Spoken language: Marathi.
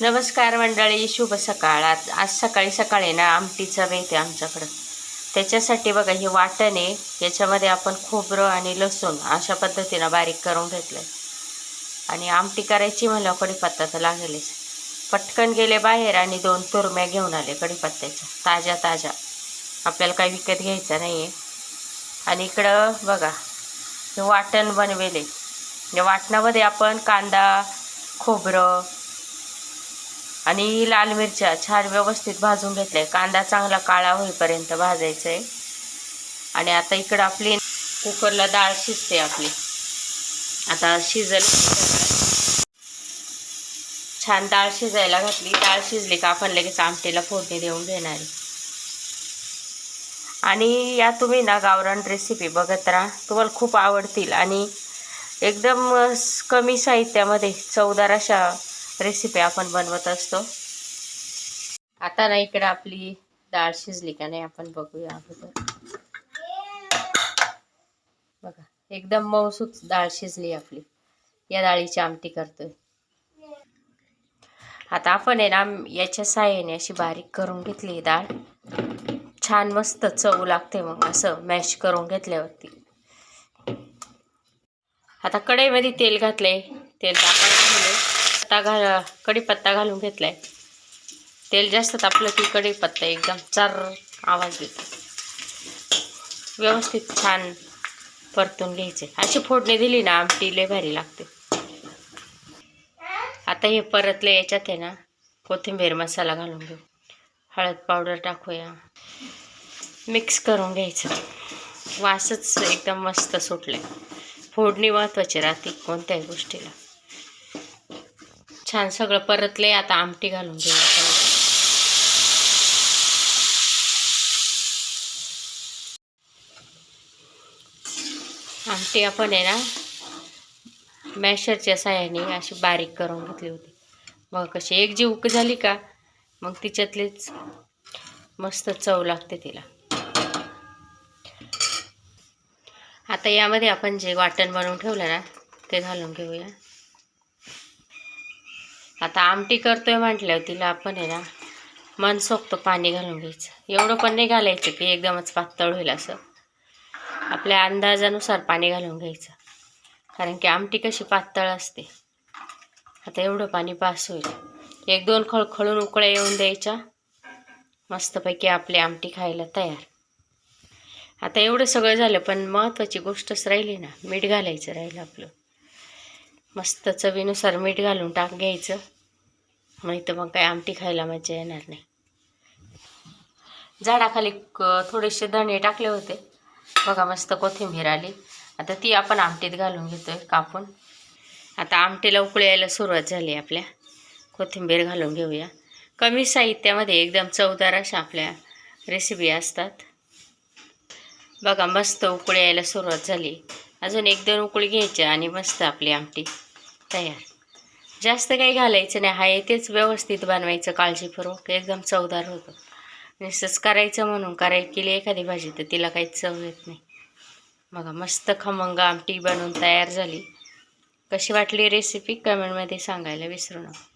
नमस्कार मंडळी शुभ सकाळ. आज आज सकाळी सकाळी ना आमटीचा बेत आहे आमच्याकडं. त्याच्यासाठी बघा हे वाटण आहे. याच्यामध्ये आपण खोबरं आणि लसूण अशा पद्धतीनं बारीक करून घेतलं आणि आमटी करायची म्हणलं कढीपत्ता तर लागेलच. पटकन गेले बाहेर आणि दोन तुरम्या घेऊन आले कढीपत्त्याच्या. ताज्या ताज्या. आपल्याला काही विकत घ्यायचं नाही आहे आणि इकडं बघा हे वाटण बनवेले वाटणामध्ये आपण कांदा खोबरं आणि लाल मिरच्या छान व्यवस्थित भाजून घेतल्या. कांदा चांगला काळा होईपर्यंत भाजायचं आहे आणि आता इकडं आपली कुकरला डाळ शिजते आपली. आता शिजल. छान डाळ शिजायला घातली. डाळ शिजली का आपण लगेच आमटीला फोडणी देऊन घेणार आणि या तुम्ही ना गावरान रेसिपी बघत राहा. तुम्हाला खूप आवडतील. आणि एकदम कमी साहित्यामध्ये चवदार अशा रेसिपी आपण बनवत असतो. आता ना इकडे आपली डाळ शिजली का नाही आपण बघूया अगोदर. बघा एकदम मऊसूत डाळ शिजली आपली. या डाळीची आमटी करतोय. आता आपण आहे ना याच्या साह्याने अशी बारीक करून घेतली डाळ. छान मस्त चव लागते मग असं मॅश करून घेतल्यावरती. आता कढईमध्ये तेल घातले तेल तापायला पत्ता घाल कढीपत्ता घालून घेतलाय. तेल जास्त तापलं की कढीपत्ता एकदम चार आवाज देतो व्यवस्थित छान परतून घ्यायचे. अशी फोडणी दिली ना आमटी लय भारी लागते. आता हे परतले याच्यात आहे ना कोथिंबीर मसाला घालून घेऊ. हळद पावडर टाकूया. मिक्स करून घ्यायचं. वासच एकदम मस्त सुटले फोडणी महत्त्वाची राहते कोणत्याही गोष्टीला. छान सगळं परतले आता आमटी घालून घेऊ आपण. आमटी आपण आहे ना मॅशरच्या साह्याने अशी बारीक करून घेतली होती. मग कशी एक जी उक झाली का मग तिच्यातलीच मस्त चव लागते तिला. आता यामध्ये आपण जे वाटण बनवून ठेवलं ना ते घालून घेऊया. आता आमटी करतोय म्हटल्यावर तिला आपण आहे ना मनसोक्त पाणी घालून घ्यायचं. एवढं पण नाही घालायचं की एकदमच पातळ होईल असं. आपल्या अंदाजानुसार पाणी घालून घ्यायचं. कारण की आमटी कशी पातळ असते. आता एवढं पाणी पास होईल. एक दोन खळखळून उकळ्या येऊन द्यायच्या. मस्तपैकी आपली आमटी खायला तयार. आता एवढं सगळं झालं पण महत्त्वाची गोष्टच राहिली ना. मीठ घालायचं राहिलं आपलं. मस्त चवीनुसार मीठ घालून टाक घ्यायचं. नाही तर मग काय आमटी खायला मजा येणार नाही. झाडाखाली क- थोडेसे धणे टाकले होते. बघा मस्त कोथिंबीर आली. आता ती आपण आमटीत घालून घेतोय कापून. आता आमटीला उकळी यायला सुरुवात झाली आपल्या. कोथिंबीर घालून घेऊया. कमी साहित्यामध्ये एकदम चवदार अशा आपल्या रेसिपी असतात. बघा मस्त उकळी यायला सुरुवात झाली. अजून एक दोन उकळी घ्यायच्या आणि मस्त आपली आमटी. तयार. जास्त काही घालायचं नाही. हा तेच व्यवस्थित बनवायचं काळजीपूर्वक. एकदम चवदार होतं. नुसतंच करायचं म्हणून करायला केली एखादी भाजी तर तिला काहीच चव येत नाही. बघा मस्त खमंग आमटी बनवून तयार झाली. कशी वाटली रेसिपी कमेंटमध्ये सांगायला विसरू नका.